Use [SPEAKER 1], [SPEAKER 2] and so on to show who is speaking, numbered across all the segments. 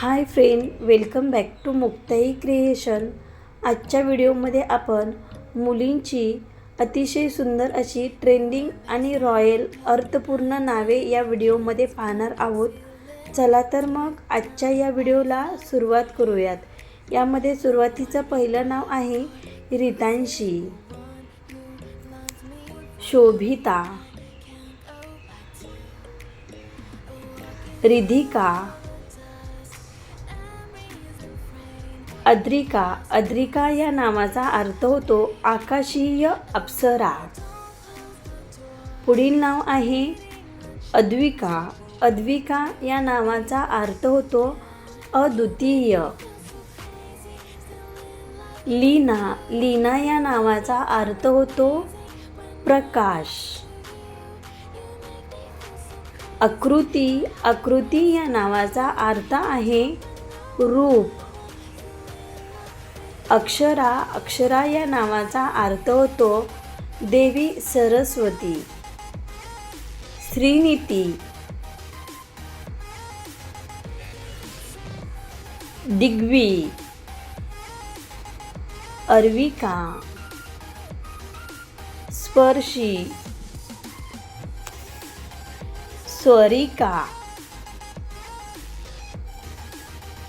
[SPEAKER 1] Hi friend welcome back to Muktai creation. आजच्या व्हिडिओमध्ये आपण मुलींची अतिशय सुंदर अशी ट्रेंडिंग आणि रॉयल अर्थपूर्ण नावे या व्हिडिओमध्ये पाहणार आहोत. चला तर मग आजच्या या व्हिडिओला सुरुवात करूयात. यामध्ये सुरुवातीचं पहिलं नाव आहे रितांशी. शोभिता. रिधिका. अद्रिका. अद्रिका या नावाचा अर्थ होतो आकाशीय अप्सरा. पुढील नाव आहे अद्विका. अद्विका या नावाचा अर्थ होतो अद्वितीय. लीना. लीना या नावाचा अर्थ होतो प्रकाश. आकृती. आकृती या नावाचा अर्थ आहे रूप. अक्षरा अक्षरा या नावाचा अर्थ होतो देवी सरस्वती. श्रीनीती दिग्वी. अर्विका. स्पर्शी. स्वरिका.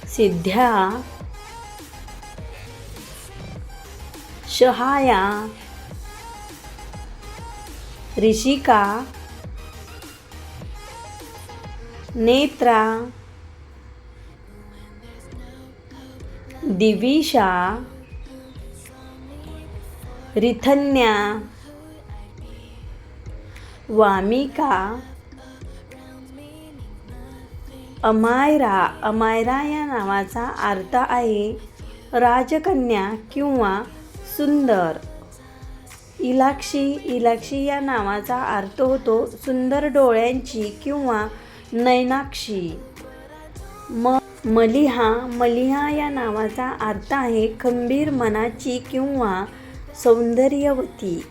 [SPEAKER 1] सिद्ध्या. शहाया ऋषिका नेत्रा दिविशा रिथन्या वामिका अमायरा अमायरा या नावाचा अर्थ आहे. राजकन्या किंवा सुंदर. इलाक्षी इलाक्षी या नावाचा अर्थ होतो सुंदर डोळ्यांची किंवा नैनाक्षी. म मलिहा मलिहा या नावाचा अर्थ आहे खंबीर मनाची किंवा सौंदर्यवती.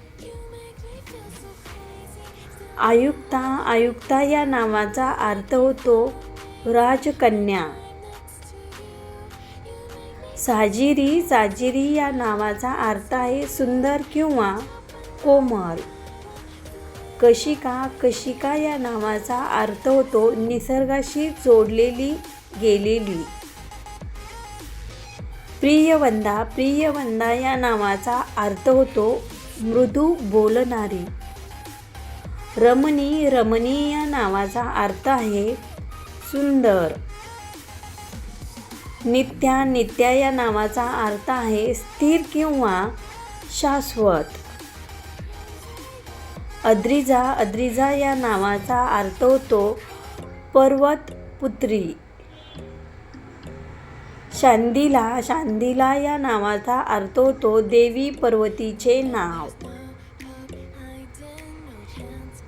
[SPEAKER 1] आयुक्ता आयुक्ता या नावाचा अर्थ होतो राजकन्या. साजिरी साजिरी या नावाचा अर्थ आहे सुंदर किंवा कोमल. कशिका कशिका या नावाचा अर्थ होतो निसर्गाशी जोडलेली गेलेली. प्रियवंदा प्रियवंदा या नावाचा अर्थ होतो मृदू बोलणारी. रमणी रमणी या नावाचा अर्थ आहे सुंदर. नित्या नित्या या नावाचा अर्थ आहे स्थिर किंवा शाश्वत. अद्रिजा अद्रिजा या नावाचा अर्थ होतो पर्वत पुत्री. शांदिला शांदिला या नावाचा अर्थ होतो देवी पर्वतीचे नाव.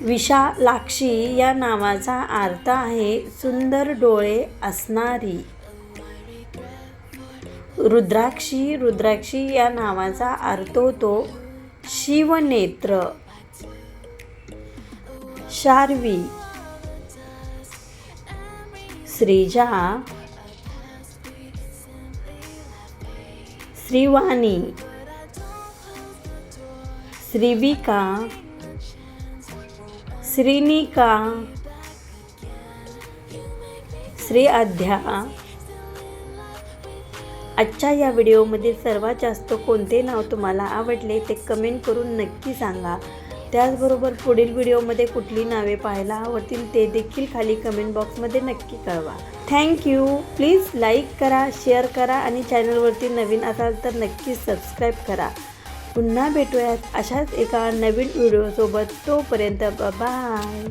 [SPEAKER 1] विशालाक्षी या नावाचा अर्थ आहे सुंदर डोळे असणारी. रुद्राक्षी रुद्राक्षी या नावाचा अर्थ होतो शिवनेत्र. शार्वी. श्रीजा. श्रीवाणी. श्रीविका. श्रीनिका. श्री अध्या आजच्या या व्हिडिओमध्ये सर्वात जास्त कोणते नाव तुम्हाला आवडले ते कमेंट करून नक्की सांगा. त्याचबरोबर पुढील व्हिडिओमध्ये कुठली नावे पाहायला आवडतील ते देखील खाली कमेंट बॉक्समध्ये नक्की कळवा. थँक्यू प्लीज लाईक करा शेअर करा आणि चॅनलवरती नवीन असाल तर नक्की सबस्क्राईब करा. पुन्हा भेटूयात अशाच एका नवीन व्हिडिओसोबत. तोपर्यंत बाय